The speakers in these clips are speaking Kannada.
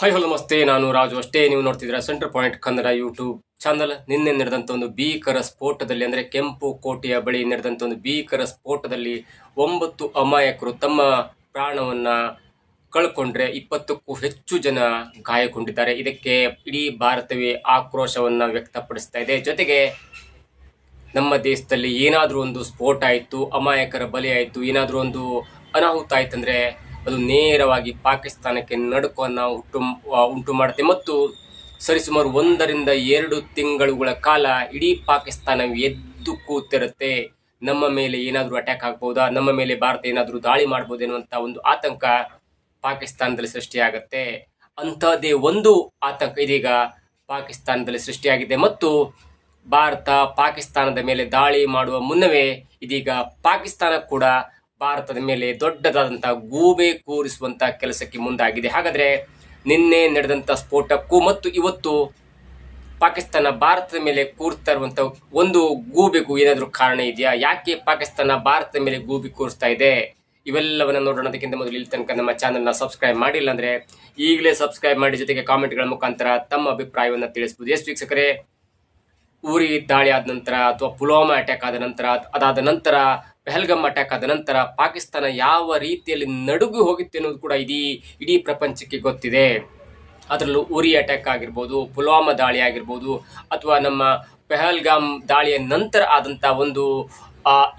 ಹಾಯ್ ಹಲೋ ನಮಸ್ತೆ. ನಾನು ರಾಜು ಅಷ್ಟೇ. ನೀವು ನೋಡ್ತಿದ್ದೀರಾ centre point Kannada YouTube channel ನಿನ್ನೆ ನಡೆದಂಥ ಒಂದು ಭೀಕರ ಸ್ಫೋಟದಲ್ಲಿ ಅಂದರೆ ಕೆಂಪು ಕೋಟೆಯ ಬಳಿ ನಡೆದಂಥ ಒಂದು ಭೀಕರ ಸ್ಫೋಟದಲ್ಲಿ ಒಂಬತ್ತು ಅಮಾಯಕರು ತಮ್ಮ ಪ್ರಾಣವನ್ನು ಕಳ್ಕೊಂಡ್ರೆ ಇಪ್ಪತ್ತಕ್ಕೂ ಹೆಚ್ಚು ಜನ ಗಾಯಗೊಂಡಿದ್ದಾರೆ. ಇದಕ್ಕೆ ಇಡೀ ಭಾರತವೇ ಆಕ್ರೋಶವನ್ನು ವ್ಯಕ್ತಪಡಿಸ್ತಾ ಇದೆ. ಜೊತೆಗೆ ನಮ್ಮ ದೇಶದಲ್ಲಿ ಏನಾದರೂ ಒಂದು ಸ್ಫೋಟ ಆಯಿತು, ಅಮಾಯಕರ ಬಲಿ ಆಯಿತು, ಏನಾದರೂ ಒಂದು ಅನಾಹುತ ಆಯ್ತಂದ್ರೆ ಅದು ನೇರವಾಗಿ ಪಾಕಿಸ್ತಾನಕ್ಕೆ ನಡುಕವನ್ನು ಉಂಟು ಉಂಟು ಮಾಡುತ್ತೆ. ಮತ್ತು ಸರಿಸುಮಾರು ಒಂದರಿಂದ ಎರಡು ತಿಂಗಳುಗಳ ಕಾಲ ಇಡೀ ಪಾಕಿಸ್ತಾನ ಎದ್ದು ಕೂತಿರುತ್ತೆ. ನಮ್ಮ ಮೇಲೆ ಏನಾದರೂ ಅಟ್ಯಾಕ್ ಆಗ್ಬೋದಾ? ನಮ್ಮ ಮೇಲೆ ಭಾರತ ಏನಾದರೂ ದಾಳಿ ಮಾಡ್ಬೋದು ಎನ್ನುವಂಥ ಒಂದು ಆತಂಕ ಪಾಕಿಸ್ತಾನದಲ್ಲಿ ಸೃಷ್ಟಿಯಾಗುತ್ತೆ. ಅಂಥದ್ದೇ ಒಂದು ಆತಂಕ ಇದೀಗ ಪಾಕಿಸ್ತಾನದಲ್ಲಿ ಸೃಷ್ಟಿಯಾಗಿದೆ. ಮತ್ತು ಭಾರತ ಪಾಕಿಸ್ತಾನದ ಮೇಲೆ ದಾಳಿ ಮಾಡುವ ಮುನ್ನವೇ ಇದೀಗ ಪಾಕಿಸ್ತಾನ ಕೂಡ ಭಾರತದ ಮೇಲೆ ದೊಡ್ಡದಾದಂಥ ಗೂಬೆ ಕೂರಿಸುವಂಥ ಕೆಲಸಕ್ಕೆ ಮುಂದಾಗಿದೆ. ಹಾಗಾದ್ರೆ ನಿನ್ನೆ ನಡೆದಂಥ ಸ್ಫೋಟಕ್ಕೂ ಮತ್ತು ಇವತ್ತು ಪಾಕಿಸ್ತಾನ ಭಾರತದ ಮೇಲೆ ಕೂರ್ತಾ ಇರುವಂತ ಒಂದು ಗೂಬೆಗೂ ಏನಾದರೂ ಕಾರಣ ಇದೆಯಾ? ಯಾಕೆ ಪಾಕಿಸ್ತಾನ ಭಾರತದ ಮೇಲೆ ಗೂಬೆ ಕೂರಿಸ್ತಾ ಇದೆ? ಇವೆಲ್ಲವನ್ನ ನೋಡೋಣ. ಅದಕ್ಕಿಂತ ಮೊದಲು ಇಲ್ಲಿ ತನಕ ನಮ್ಮ ಚಾನಲ್ನ ಸಬ್ಸ್ಕ್ರೈಬ್ ಮಾಡಿಲ್ಲ ಅಂದ್ರೆ ಈಗಲೇ ಸಬ್ಸ್ಕ್ರೈಬ್ ಮಾಡಿ, ಜೊತೆಗೆ ಕಾಮೆಂಟ್ಗಳ ಮುಖಾಂತರ ತಮ್ಮ ಅಭಿಪ್ರಾಯವನ್ನು ತಿಳಿಸಬಹುದು ಎಷ್ಟು ವೀಕ್ಷಕರೇ, ಊರಿ ದಾಳಿ ಆದ ನಂತರ ಅಥವಾ ಪುಲ್ವಾಮಾ ಅಟ್ಯಾಕ್ ಆದ ನಂತರ ಅದಾದ ನಂತರ ಪೆಹಲ್ಗಮ್ ಅಟ್ಯಾಕ್ ಆದ ನಂತರ ಪಾಕಿಸ್ತಾನ ಯಾವ ರೀತಿಯಲ್ಲಿ ನಡುಗು ಹೋಗಿತ್ತು ಅನ್ನೋದು ಕೂಡ ಇಡೀ ಇಡೀ ಪ್ರಪಂಚಕ್ಕೆ ಗೊತ್ತಿದೆ. ಅದರಲ್ಲೂ ಉರಿ ಅಟ್ಯಾಕ್ ಆಗಿರ್ಬೋದು, ಪುಲ್ವಾಮಾ ದಾಳಿ ಆಗಿರ್ಬೋದು, ಅಥವಾ ನಮ್ಮ ಪೆಹಲ್ಗಾಮ್ ದಾಳಿಯ ನಂತರ ಆದಂಥ ಒಂದು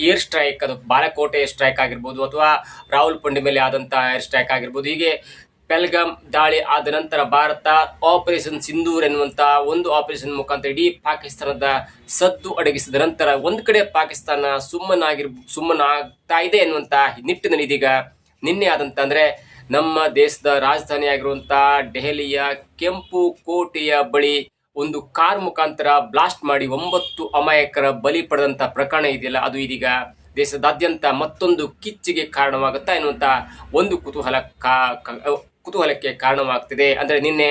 ಏರ್ ಸ್ಟ್ರೈಕ್ ಅದು ಬಾಲಕೋಟೆ ಸ್ಟ್ರೈಕ್ ಆಗಿರ್ಬೋದು, ಅಥವಾ ರಾಹುಲ್ ಮೇಲೆ ಆದಂಥ ಏರ್ ಸ್ಟ್ರೈಕ್ ಆಗಿರ್ಬೋದು. ಹೀಗೆ ಪೆಲ್ಗಾಮ್ ದಾಳಿ ಆದ ನಂತರ ಭಾರತ ಆಪರೇಷನ್ ಸಿಂಧೂರ್ ಎನ್ನುವಂತ ಒಂದು ಆಪರೇಷನ್ ಮುಖಾಂತರ ಇಡೀ ಪಾಕಿಸ್ತಾನದ ಸದ್ದು ಅಡಗಿಸಿದ ನಂತರ ಒಂದು ಕಡೆ ಪಾಕಿಸ್ತಾನ ಸುಮ್ಮನಾಗಿರ್, ಸುಮ್ಮನಾಗ್ತಾ ಇದೆ ಎನ್ನುವಂತ ನಿಟ್ಟಿನಲ್ಲಿ ಇದೀಗ ನಿನ್ನೆ ಆದಂತ ಅಂದ್ರೆ ನಮ್ಮ ದೇಶದ ರಾಜಧಾನಿ ಆಗಿರುವಂತ ದೆಹಲಿಯ ಕೆಂಪು ಕೋಟೆಯ ಬಳಿ ಒಂದು ಕಾರ್ ಮುಖಾಂತರ ಬ್ಲಾಸ್ಟ್ ಮಾಡಿ ಒಂಬತ್ತು ಅಮಾಯಕರ ಬಲಿ ಪಡೆದಂತ ಪ್ರಕರಣ ಇದೆಯಲ್ಲ, ಅದು ಇದೀಗ ದೇಶದಾದ್ಯಂತ ಮತ್ತೊಂದು ಕಿಚ್ಚಿಗೆ ಕಾರಣವಾಗುತ್ತಾ ಎನ್ನುವಂತ ಒಂದು ಕುತೂಹಲ ಕುತೂಹಲಕ್ಕೆ ಕಾರಣವಾಗ್ತಿದೆ. ಅಂದರೆ ನಿನ್ನೆ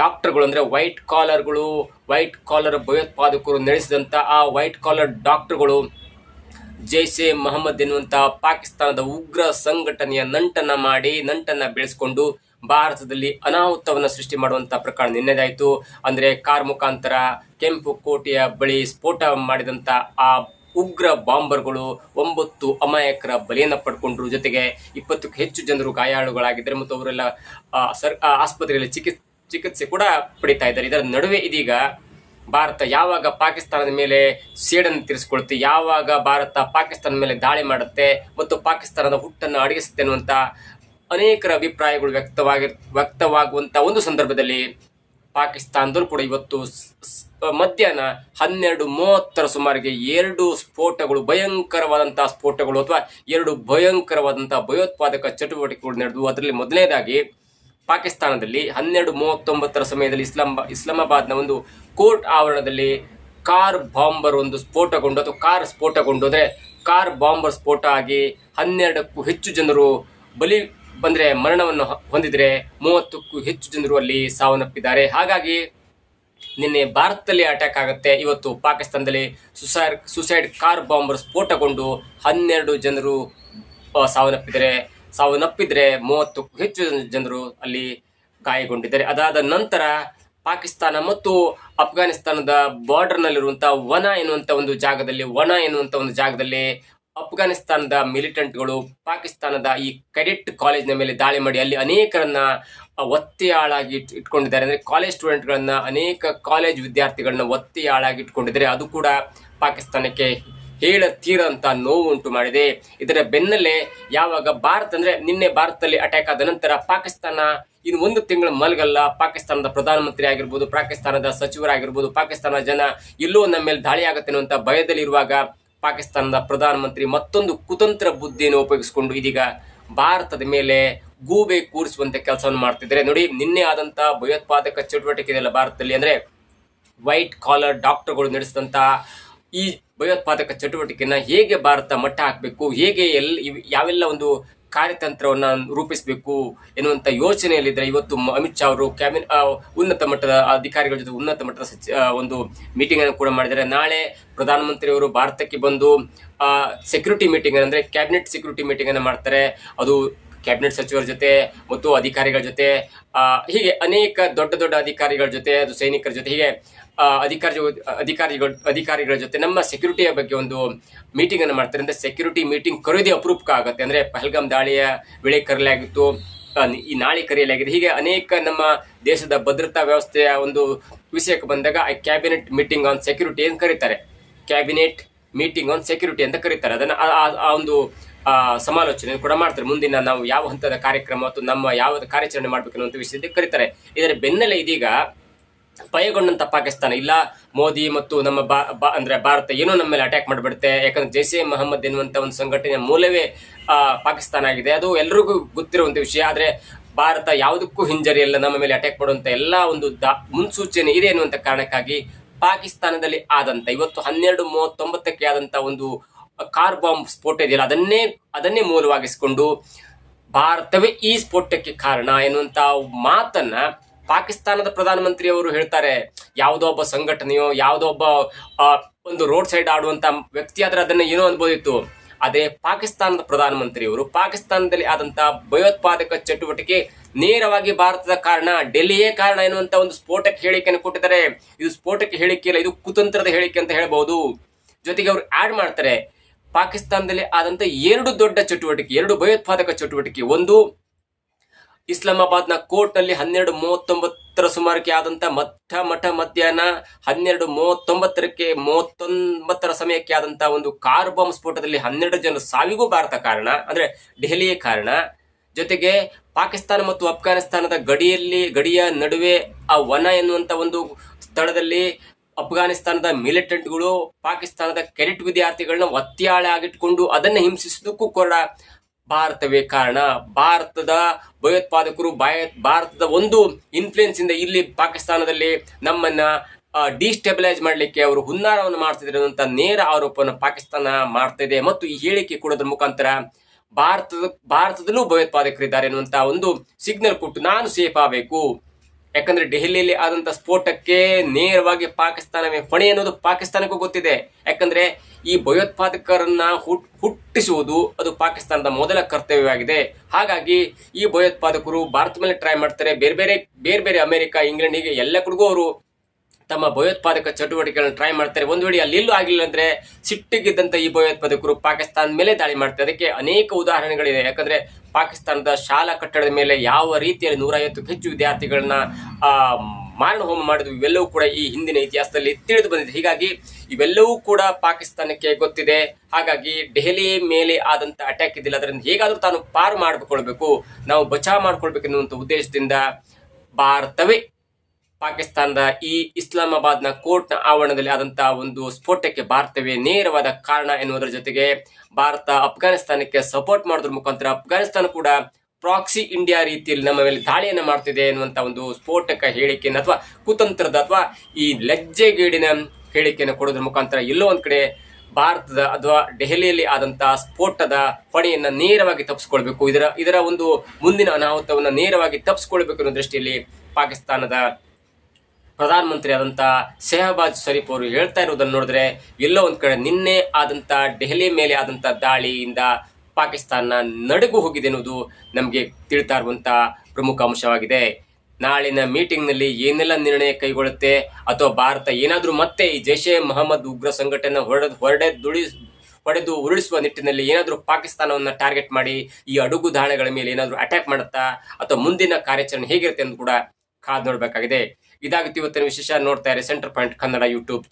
ಡಾಕ್ಟರ್ಗಳು ಅಂದರೆ ವೈಟ್ ಕಾಲರ್ಗಳು, ವೈಟ್ ಕಾಲರ್ ಭಯೋತ್ಪಾದಕರು ನಡೆಸಿದಂಥ ಆ ವೈಟ್ ಕಾಲರ್ ಡಾಕ್ಟರ್ಗಳು ಜೈಷೆ ಮೊಹಮ್ಮದ್ ಎನ್ನುವಂಥ ಪಾಕಿಸ್ತಾನದ ಉಗ್ರ ಸಂಘಟನೆಯ ನಂಟನ್ನ ಮಾಡಿ ನಂಟನ್ನ ಬೆಳೆಸಿಕೊಂಡು ಭಾರತದಲ್ಲಿ ಅನಾಹುತವನ್ನು ಸೃಷ್ಟಿ ಮಾಡುವಂಥ ಪ್ರಕರಣ ನಿನ್ನೆದಾಯಿತು. ಅಂದರೆ ಕಾರ್ ಮುಖಾಂತರ ಕೆಂಪು ಕೋಟೆಯ ಬಳಿ ಸ್ಫೋಟ ಮಾಡಿದಂಥ ಆ ಉಗ್ರ ಬಾಂಬರ್ಗಳು ಒಂಬತ್ತು ಅಮಾಯಕರ ಬಲಿಯನ್ನು ಪಡ್ಕೊಂಡ್ರು. ಜೊತೆಗೆ ಇಪ್ಪತ್ತಕ್ಕೂ ಹೆಚ್ಚು ಜನರು ಗಾಯಾಳುಗಳಾಗಿದ್ದಾರೆ ಮತ್ತು ಅವರೆಲ್ಲ ಸರ್ ಆಸ್ಪತ್ರೆಯಲ್ಲಿ ಚಿಕಿತ್ಸೆ ಚಿಕಿತ್ಸೆ ಕೂಡ ಪಡಿತಾ ಇದ್ದಾರೆ. ಇದರ ನಡುವೆ ಇದೀಗ ಭಾರತ ಯಾವಾಗ ಪಾಕಿಸ್ತಾನದ ಮೇಲೆ ಸೇಡನ್ನು ತೀರಿಸಿಕೊಳ್ಳುತ್ತೆ ಯಾವಾಗ ಭಾರತ ಪಾಕಿಸ್ತಾನದ ಮೇಲೆ ದಾಳಿ ಮಾಡುತ್ತೆ ಮತ್ತು ಪಾಕಿಸ್ತಾನದ ಹುಟ್ಟನ್ನು ಅಡಗಿಸುತ್ತೆ ಅನ್ನುವಂಥ ಅನೇಕರ ಅಭಿಪ್ರಾಯಗಳು ವ್ಯಕ್ತವಾಗಿ ವ್ಯಕ್ತವಾಗುವಂಥ ಒಂದು ಸಂದರ್ಭದಲ್ಲಿ ಪಾಕಿಸ್ತಾನದಲ್ಲೂ ಕೂಡ ಇವತ್ತು ಮಧ್ಯಾಹ್ನ ಹನ್ನೆರಡು ಮೂವತ್ತರ ಸುಮಾರಿಗೆ ಎರಡು ಸ್ಫೋಟಗಳು, ಭಯಂಕರವಾದಂತಹ ಸ್ಫೋಟಗಳು ಅಥವಾ ಎರಡು ಭಯಂಕರವಾದಂತಹ ಭಯೋತ್ಪಾದಕ ಚಟುವಟಿಕೆಗಳು ನಡೆದು, ಅದರಲ್ಲಿ ಮೊದಲನೇದಾಗಿ ಪಾಕಿಸ್ತಾನದಲ್ಲಿ ಹನ್ನೆರಡು ಮೂವತ್ತೊಂಬತ್ತರ ಸಮಯದಲ್ಲಿ ಇಸ್ಲಾಮ್ ಇಸ್ಲಾಮಾಬಾದ್ನ ಒಂದು ಕೋರ್ಟ್ ಆವರಣದಲ್ಲಿ ಕಾರ್ ಬಾಂಬರ್ ಒಂದು ಸ್ಫೋಟಗೊಂಡು, ಅಥವಾ ಕಾರ್ ಸ್ಫೋಟಗೊಂಡು ಅಂದರೆ ಕಾರ್ ಬಾಂಬರ್ ಸ್ಫೋಟ ಆಗಿ ಹನ್ನೆರಡಕ್ಕೂ ಹೆಚ್ಚು ಜನರು ಬಲಿ ಬಂದರೆ ಮರಣವನ್ನು ಹೊಂದಿದರೆ ಮೂವತ್ತಕ್ಕೂ ಹೆಚ್ಚು ಜನರು ಅಲ್ಲಿ ಸಾವನ್ನಪ್ಪಿದ್ದಾರೆ. ಹಾಗಾಗಿ ನಿನ್ನೆ ಭಾರತದಲ್ಲಿ ಅಟ್ಯಾಕ್ ಆಗುತ್ತೆ. ಇವತ್ತು ಪಾಕಿಸ್ತಾನದಲ್ಲಿ ಸುಸೈಡ್ ಸುಸೈಡ್ ಕಾರ್ ಬಾಂಬರ್ ಸ್ಫೋಟಗೊಂಡು ಹನ್ನೆರಡು ಜನರು ಸಾವನ್ನಪ್ಪಿದರೆ, ಸಾವನ್ನಪ್ಪಿದ್ರೆ ಮೂವತ್ತಕ್ಕೂ ಹೆಚ್ಚು ಜನರು ಅಲ್ಲಿ ಗಾಯಗೊಂಡಿದ್ದಾರೆ. ಅದಾದ ನಂತರ ಪಾಕಿಸ್ತಾನ ಮತ್ತು ಅಫ್ಘಾನಿಸ್ತಾನದ ಬಾರ್ಡರ್ನಲ್ಲಿರುವಂಥ ವನ ಎನ್ನುವಂಥ ಒಂದು ಜಾಗದಲ್ಲಿ, ವನ ಎನ್ನುವಂಥ ಒಂದು ಜಾಗದಲ್ಲಿ ಅಫ್ಘಾನಿಸ್ತಾನದ ಮಿಲಿಟೆಂಟ್ಗಳು, ಪಾಕಿಸ್ತಾನದ ಈ ಕೆಡೆಟ್ ಕಾಲೇಜ್ನ ಮೇಲೆ ದಾಳಿ ಮಾಡಿ ಅಲ್ಲಿ ಅನೇಕರನ್ನ ಒತ್ತೆಯಾಳಾಗಿ ಇಟ್ಕೊಂಡಿದ್ದಾರೆ. ಅಂದರೆ ಕಾಲೇಜ್ ಸ್ಟೂಡೆಂಟ್ಗಳನ್ನ ಅನೇಕ ಕಾಲೇಜ್ ವಿದ್ಯಾರ್ಥಿಗಳನ್ನ ಒತ್ತೆಯಾಳಾಗಿ ಇಟ್ಕೊಂಡಿದ್ದಾರೆ. ಅದು ಕೂಡ ಪಾಕಿಸ್ತಾನಕ್ಕೆ ಹೇಳ ತೀರಂತ ನೋವು ಉಂಟು ಮಾಡಿದೆ. ಇದರ ಬೆನ್ನಲ್ಲೇ ಯಾವಾಗ ಭಾರತ, ಅಂದ್ರೆ ನಿನ್ನೆ ಭಾರತದಲ್ಲಿ ಅಟ್ಯಾಕ್ ಆದ ನಂತರ ಪಾಕಿಸ್ತಾನ ಇನ್ನು ಒಂದು ತಿಂಗಳ ಮಲಗಲ್ಲ. ಪಾಕಿಸ್ತಾನದ ಪ್ರಧಾನಮಂತ್ರಿ ಆಗಿರ್ಬೋದು, ಪಾಕಿಸ್ತಾನದ ಸಚಿವರಾಗಿರ್ಬೋದು, ಪಾಕಿಸ್ತಾನದ ಜನ ಎಲ್ಲೋ ನಮ್ಮ ಮೇಲೆ ದಾಳಿ ಆಗುತ್ತೆ ಅನ್ನುವಂಥ ಭಯದಲ್ಲಿರುವಾಗ ಪಾಕಿಸ್ತಾನದ ಪ್ರಧಾನಮಂತ್ರಿ ಮತ್ತೊಂದು ಕುತಂತ್ರ ಬುದ್ಧಿಯನ್ನು ಉಪಯೋಗಿಸಿಕೊಂಡು ಇದೀಗ ಭಾರತದ ಮೇಲೆ ಗೂಬೆ ಕೂರಿಸುವಂತೆ ಕೆಲಸವನ್ನು ಮಾಡ್ತಿದ್ದಾರೆ. ನೋಡಿ, ನಿನ್ನೆ ಆದಂತ ಭಯೋತ್ಪಾದಕ ಚಟುವಟಿಕೆ ಇದೆಯಲ್ಲ ಭಾರತದಲ್ಲಿ ಅಂದ್ರೆ ವೈಟ್ ಕಾಲರ್ ಡಾಕ್ಟರ್ಗಳು ನಡೆಸಿದಂತ ಈ ಭಯೋತ್ಪಾದಕ ಚಟುವಟಿಕೆಯನ್ನ ಹೇಗೆ ಭಾರತ ಮಟ್ಟ ಹಾಕಬೇಕು, ಹೇಗೆ ಎಲ್ ಯಾವೆಲ್ಲ ಒಂದು ಕಾರ್ಯತಂತ್ರವನ್ನ ರೂಪಿಸಬೇಕು ಎನ್ನುವಂತ ಯೋಚನೆಯಲ್ಲಿದ್ದರೆ ಇವತ್ತು ಅಮಿತ್ ಶಾ ಅವರು ಕ್ಯಾಬಿನ್ ಉನ್ನತ ಮಟ್ಟದ ಅಧಿಕಾರಿಗಳ ಜೊತೆ ಉನ್ನತ ಮಟ್ಟದ ಒಂದು ಮೀಟಿಂಗ್ ಅನ್ನು ಕೂಡ ಮಾಡಿದ್ದಾರೆ. ನಾಳೆ ಪ್ರಧಾನಮಂತ್ರಿಯವರು ಭಾರತಕ್ಕೆ ಬಂದು ಸೆಕ್ಯೂರಿಟಿ ಮೀಟಿಂಗ್ ಅಂದರೆ ಕ್ಯಾಬಿನೆಟ್ ಸೆಕ್ಯೂರಿಟಿ ಮೀಟಿಂಗ್ ಅನ್ನು ಮಾಡ್ತಾರೆ. ಅದು ಕ್ಯಾಬಿನೆಟ್ ಸಚಿವರ ಜೊತೆ ಮತ್ತು ಅಧಿಕಾರಿಗಳ ಜೊತೆ ಹೀಗೆ ಅನೇಕ ದೊಡ್ಡ ದೊಡ್ಡ ಅಧಿಕಾರಿಗಳ ಜೊತೆ, ಅದು ಸೈನಿಕರ ಜೊತೆ ಹೀಗೆ ಅಧಿಕಾರಿ ಅಧಿಕಾರಿಗಳ ಅಧಿಕಾರಿಗಳ ಜೊತೆ ನಮ್ಮ ಸೆಕ್ಯೂರಿಟಿಯ ಬಗ್ಗೆ ಒಂದು ಮೀಟಿಂಗ್ ಅನ್ನು ಮಾಡ್ತಾರೆ. ಅಂದ್ರೆ ಸೆಕ್ಯೂರಿಟಿ ಮೀಟಿಂಗ್ ಕರೆಯೋದೇ ಅಪರೂಪಕ ಆಗುತ್ತೆ. ಅಂದ್ರೆ ಪಹಲ್ಗಾಮ್ ದಾಳಿಯ ವೇಳೆ ಕರೆಯಲಾಗಿತ್ತು ಈ ನಾಳೆ ಕರೆಯಲಾಗಿದೆ. ಹೀಗೆ ಅನೇಕ ನಮ್ಮ ದೇಶದ ಭದ್ರತಾ ವ್ಯವಸ್ಥೆಯ ಒಂದು ವಿಷಯಕ್ಕೆ ಬಂದಾಗ ಆ ಕ್ಯಾಬಿನೆಟ್ ಮೀಟಿಂಗ್ ಆನ್ ಸೆಕ್ಯೂರಿಟಿ ಅಂತ ಕರೀತಾರೆ. ಕ್ಯಾಬಿನೆಟ್ ಮೀಟಿಂಗ್ ಆನ್ ಸೆಕ್ಯೂರಿಟಿ ಅಂತ ಕರೀತಾರೆ. ಅದನ್ನು ಆ- ಒಂದು ಸಮಾಲೋಚನೆ ಕೂಡ ಮಾಡ್ತಾರೆ. ಮುಂದಿನ ನಾವು ಯಾವ ಹಂತದ ಕಾರ್ಯಕ್ರಮ ಅಥವಾ ನಮ್ಮ ಯಾವ ಕಾರ್ಯಾಚರಣೆ ಮಾಡಬೇಕು ಅನ್ನುವಂಥ ವಿಷಯದಲ್ಲಿ ಕರೀತಾರೆ. ಇದರ ಬೆನ್ನಲ್ಲೇ ಇದೀಗ ಭಯಗೊಂಡಂತ ಪಾಕಿಸ್ತಾನ. ಇಲ್ಲ, ಮೋದಿ ಮತ್ತು ನಮ್ಮ ಬಾ, ಬಾ- ಅಂದ್ರೆ ಭಾರತ ಏನೋ ನಮ್ಮ ಮೇಲೆ ಅಟ್ಯಾಕ್ ಮಾಡಿಬಿಡುತ್ತೆ. ಯಾಕಂದ್ರೆ ಜೈಸ್ ಎ ಮೊಹಮ್ಮದ್ ಎನ್ನುವಂತ ಒಂದು ಸಂಘಟನೆಯ ಮೂಲವೇ ಪಾಕಿಸ್ತಾನ ಆಗಿದೆ. ಅದು ಎಲ್ರಿಗೂ ಗೊತ್ತಿರುವಂತ ವಿಷಯ. ಆದ್ರೆ ಭಾರತ ಯಾವುದಕ್ಕೂ ಹಿಂಜರಿಯಲ್ಲ ನಮ್ಮ ಮೇಲೆ ಅಟ್ಯಾಕ್ ಮಾಡುವಂತ ಎಲ್ಲ ಒಂದು ಮುನ್ಸೂಚನೆ ಇದೆ ಅನ್ನುವಂತ ಕಾರಣಕ್ಕಾಗಿ ಪಾಕಿಸ್ತಾನದಲ್ಲಿ ಆದಂತ, ಇವತ್ತು ಹನ್ನೆರಡು ಮೂವತ್ತೊಂಬತ್ತಕ್ಕೆ ಆದಂತ ಒಂದು ಕಾರ್ ಬಾಂಬ್ ಸ್ಫೋಟ ಇದೆಯಲ್ಲ, ಅದನ್ನೇ ಅದನ್ನೇ ಮೂಲವಾಗಿಸಿಕೊಂಡು ಭಾರತವೇ ಈ ಸ್ಫೋಟಕ್ಕೆ ಕಾರಣ ಎನ್ನುವಂತ ಮಾತನ್ನ ಪಾಕಿಸ್ತಾನದ ಪ್ರಧಾನಮಂತ್ರಿ ಅವರು ಹೇಳ್ತಾರೆ, ಯಾವುದೋ ಒಬ್ಬ ಸಂಘಟನೆಯೋ, ಯಾವುದೋ ಒಬ್ಬ ಒಂದು ರೋಡ್ ಸೈಡ್ ಆಡುವಂತ ವ್ಯಕ್ತಿ ಆದ್ರೆ ಅದನ್ನ ಏನೋ ಅನ್ಬೋದಿತ್ತು. ಅದೇ ಪಾಕಿಸ್ತಾನದ ಪ್ರಧಾನಮಂತ್ರಿಯವರು, ಪಾಕಿಸ್ತಾನದಲ್ಲಿ ಆದಂತಹ ಭಯೋತ್ಪಾದಕ ಚಟುವಟಿಕೆ ನೇರವಾಗಿ ಭಾರತದ ಕಾರಣ, ಡೆಲ್ಲಿಯೇ ಕಾರಣ ಎನ್ನುವಂತ ಒಂದು ಸ್ಫೋಟಕ ಹೇಳಿಕೆಯನ್ನು ಕೊಟ್ಟಿದ್ದಾರೆ. ಇದು ಸ್ಫೋಟಕ ಹೇಳಿಕೆ ಇಲ್ಲ, ಇದು ಕುತಂತ್ರದ ಹೇಳಿಕೆ ಅಂತ ಹೇಳಬಹುದು ಜೊತೆಗೆ ಅವರು ಆಡ್ ಮಾಡ್ತಾರೆ, ಪಾಕಿಸ್ತಾನದಲ್ಲಿ ಆದಂತ ಎರಡು ದೊಡ್ಡ ಚಟುವಟಿಕೆ, ಎರಡು ಭಯೋತ್ಪಾದಕ ಚಟುವಟಿಕೆ. ಒಂದು ಇಸ್ಲಾಮಾಬಾದ್ನ ಕೋರ್ಟ್ನಲ್ಲಿ ಹನ್ನೆರಡು ಮೂವತ್ತೊಂಬತ್ತರ ಸುಮಾರಕ್ಕೆ ಆದಂತ ಮಠ ಮಠ ಮಧ್ಯಾಹ್ನ ಹನ್ನೆರಡು ಮೂವತ್ತೊಂಬತ್ತರಕ್ಕೆ ಮೂವತ್ತೊಂಬತ್ತರ ಸಮಯಕ್ಕೆ ಆದಂತ ಒಂದು ಕಾರ್ ಬಾಂಬ್ ಸ್ಫೋಟದಲ್ಲಿ ಹನ್ನೆರಡು ಜನ ಸಾವಿಗೂ ಭಾರತ ಕಾರಣ, ಅಂದ್ರೆ ದೆಹಲಿಯೇ ಕಾರಣ. ಜೊತೆಗೆ ಪಾಕಿಸ್ತಾನ ಮತ್ತು ಅಫ್ಘಾನಿಸ್ತಾನದ ಗಡಿಯಲ್ಲಿ, ಗಡಿಯ ನಡುವೆ ಆ ವನ ಎನ್ನುವಂತ ಒಂದು ಸ್ಥಳದಲ್ಲಿ ಅಫ್ಘಾನಿಸ್ತಾನದ ಮಿಲಿಟೆಂಟ್ಗಳು ಪಾಕಿಸ್ತಾನದ ಕೆಡೆಟ್ ವಿದ್ಯಾರ್ಥಿಗಳನ್ನ ಒತ್ತಿಯಾಳೆ ಆಗಿಟ್ಕೊಂಡು ಅದನ್ನ ಹಿಂಸಿಸೋದಕ್ಕೂ ಕೂಡ ಭಾರತವೇ ಕಾರಣ. ಭಾರತದ ಭಯೋತ್ಪಾದಕರು ಬಾಯ ಭಾರತದ ಒಂದು ಇನ್ಫ್ಲೂಯೆನ್ಸ್ ಇಂದ ಇಲ್ಲಿ ಪಾಕಿಸ್ತಾನದಲ್ಲಿ ನಮ್ಮನ್ನ ಡಿಸ್ಟೆಬಿಲೈಸ್ ಮಾಡಲಿಕ್ಕೆ ಅವರು ಹುನ್ನಾರವನ್ನು ಮಾಡ್ತಿದ್ರು ಅಂತ ನೇರ ಆರೋಪವನ್ನು ಪಾಕಿಸ್ತಾನ ಮಾಡ್ತಾ ಇದೆ ಮತ್ತು ಈ ಹೇಳಿಕೆ ಕೊಡೋದ್ರ ಮುಖಾಂತರ ಭಾರತದ, ಭಾರತದಲ್ಲೂ ಭಯೋತ್ಪಾದಕರಿದ್ದಾರೆ ಅನ್ನುವಂತ ಒಂದು ಸಿಗ್ನಲ್ ಕೊಟ್ಟು ನಾನು ಸೇಫ್ ಆಗಬೇಕು. ಯಾಕಂದ್ರೆ ದೆಹಲಿಯಲ್ಲಿ ಆದಂತ ಸ್ಫೋಟಕ್ಕೆ ನೇರವಾಗಿ ಪಾಕಿಸ್ತಾನವೇ ಹೊಣೆ ಅನ್ನೋದು ಪಾಕಿಸ್ತಾನಕ್ಕೂ ಗೊತ್ತಿದೆ. ಯಾಕಂದ್ರೆ ಈ ಭಯೋತ್ಪಾದಕರನ್ನ ಹುಟ್ ಹುಟ್ಟಿಸುವುದು ಅದು ಪಾಕಿಸ್ತಾನದ ಮೊದಲ ಕರ್ತವ್ಯವಾಗಿದೆ. ಹಾಗಾಗಿ ಈ ಭಯೋತ್ಪಾದಕರು ಭಾರತ ಮೇಲೆ ಟ್ರೈ ಮಾಡ್ತಾರೆ. ಬೇರೆ ಬೇರೆ ಬೇರೆ ಬೇರೆ ಅಮೆರಿಕ, ಇಂಗ್ಲೆಂಡ್ ಹೀಗೆ ಎಲ್ಲ ಕಡೆಗೂ ಅವರು ತಮ್ಮ ಭಯೋತ್ಪಾದಕ ಚಟುವಟಿಕೆಗಳನ್ನು ಟ್ರೈ ಮಾಡ್ತಾರೆ. ಒಂದು ವೇಳೆ ಅಲ್ಲಿಲ್ಲೂ ಆಗಿಲ್ಲ ಅಂದ್ರೆ ಸಿಟ್ಟಿಗಿದ್ದಂತ ಈ ಭಯೋತ್ಪಾದಕರು ಪಾಕಿಸ್ತಾನ ಮೇಲೆ ದಾಳಿ ಮಾಡ್ತಾರೆ. ಅದಕ್ಕೆ ಅನೇಕ ಉದಾಹರಣೆಗಳಿದೆ. ಯಾಕಂದ್ರೆ ಪಾಕಿಸ್ತಾನದ ಶಾಲಾ ಕಟ್ಟಡದ ಮೇಲೆ ಯಾವ ರೀತಿಯಲ್ಲಿ ನೂರೈವತ್ತಕ್ಕೂ ಹೆಚ್ಚು ವಿದ್ಯಾರ್ಥಿಗಳನ್ನ, ಆ ಮಾರಣ ಹೋಮ ಮಾಡಿದ್ವು. ಇವೆಲ್ಲವೂ ಕೂಡ ಈ ಹಿಂದಿನ ಇತಿಹಾಸದಲ್ಲಿ ತಿಳಿದು ಬಂದಿದೆ. ಹೀಗಾಗಿ ಇವೆಲ್ಲವೂ ಕೂಡ ಪಾಕಿಸ್ತಾನಕ್ಕೆ ಗೊತ್ತಿದೆ. ಹಾಗಾಗಿ ದೆಹಲಿ ಮೇಲೆ ಆದಂತ ಅಟ್ಯಾಕ್ ಇದ್ದಿಲ್ಲ. ಅದರಿಂದ ಹೇಗಾದರೂ ತಾನು ಪಾರು ಮಾಡಿಕೊಳ್ಬೇಕು ನಾವು ಬಚಾವ್ ಮಾಡ್ಕೊಳ್ಬೇಕೆನ್ನುವಂತ ಉದ್ದೇಶದಿಂದ ಭಾರತವೇ ಪಾಕಿಸ್ತಾನದ ಈ ಇಸ್ಲಾಮಾಬಾದ್ನ ಕೋರ್ಟ್ನ ಆವರಣದಲ್ಲಿ ಆದಂತಹ ಒಂದು ಸ್ಫೋಟಕ್ಕೆ ಭಾರತವೇ ನೇರವಾದ ಕಾರಣ ಎನ್ನುವುದರ ಜೊತೆಗೆ ಭಾರತ ಅಫ್ಘಾನಿಸ್ತಾನಕ್ಕೆ ಸಪೋರ್ಟ್ ಮಾಡೋದ್ರ ಮುಖಾಂತರ ಅಫ್ಘಾನಿಸ್ತಾನ ಕೂಡ ಪ್ರಾಕ್ಸಿ ಇಂಡಿಯಾ ರೀತಿಯಲ್ಲಿ ನಮ್ಮ ಮೇಲೆ ದಾಳಿಯನ್ನು ಮಾಡ್ತಿದೆ ಎನ್ನುವಂಥ ಒಂದು ಸ್ಫೋಟಕ ಹೇಳಿಕೆಯನ್ನು ಅಥವಾ ಕುತಂತ್ರದ ಅಥವಾ ಈ ಲಜ್ಜೆಗೇಡಿನ ಹೇಳಿಕೆಯನ್ನು ಕೊಡೋದ್ರ ಮುಖಾಂತರ ಎಲ್ಲೋ ಒಂದು ಕಡೆ ಭಾರತದ ಅಥವಾ ದೆಹಲಿಯಲ್ಲಿ ಆದಂತಹ ಸ್ಫೋಟದ ಹೊಣೆಯನ್ನ ನೇರವಾಗಿ ತಪ್ಪಿಸ್ಕೊಳ್ಬೇಕು ಇದರ ಇದರ ಒಂದು ಮುಂದಿನ ಅನಾಹುತವನ್ನು ನೇರವಾಗಿ ತಪ್ಪಿಸ್ಕೊಳ್ಬೇಕು ಅನ್ನೋ ದೃಷ್ಟಿಯಲ್ಲಿ ಪಾಕಿಸ್ತಾನದ ಪ್ರಧಾನಮಂತ್ರಿ ಆದಂಥ ಶೆಹಬಾಜ್ ಶರೀಫ್ ಅವರು ಹೇಳ್ತಾ ಇರೋದನ್ನು ನೋಡಿದ್ರೆ ಎಲ್ಲೋ ಒಂದು ಕಡೆ ನಿನ್ನೆ ಆದಂಥ ದೆಹಲಿ ಮೇಲೆ ಆದಂಥ ದಾಳಿಯಿಂದ ಪಾಕಿಸ್ತಾನ ನಡುಗು ಹೋಗಿದೆ ಅನ್ನೋದು ನಮಗೆ ತಿಳಿತಾ ಇರುವಂತಹ ಪ್ರಮುಖ ಅಂಶವಾಗಿದೆ. ನಾಳಿನ ಮೀಟಿಂಗ್ನಲ್ಲಿ ಏನೆಲ್ಲ ನಿರ್ಣಯ ಕೈಗೊಳ್ಳುತ್ತೆ ಅಥವಾ ಭಾರತ ಏನಾದರೂ ಮತ್ತೆ ಈ ಜೈಷೆ ಮೊಹಮ್ಮದ್ ಉಗ್ರ ಸಂಘಟನೆ ಹೊಡೆದು ಹೊರಡೆ ದುಡಿ ಹೊಡೆದು ಉರುಳಿಸುವ ನಿಟ್ಟಿನಲ್ಲಿ ಏನಾದರೂ ಪಾಕಿಸ್ತಾನವನ್ನ ಟಾರ್ಗೆಟ್ ಮಾಡಿ ಈ ಅಡುಗು ದಾಳಿಗಳ ಮೇಲೆ ಏನಾದರೂ ಅಟ್ಯಾಕ್ ಮಾಡುತ್ತಾ ಅಥವಾ ಮುಂದಿನ ಕಾರ್ಯಾಚರಣೆ ಹೇಗಿರುತ್ತೆ ಅಂತ ಕೂಡ ಕಾದು ನೋಡಬೇಕಾಗಿದೆ. ಇದಾಗುತ್ತೆ ಇವತ್ತಿನ ವಿಶೇಷ ನೋಡ್ತಾ ಇರಿ ಸೆಂಟರ್ ಪಾಯಿಂಟ್ ಕನ್ನಡ ಯೂಟ್ಯೂಬ್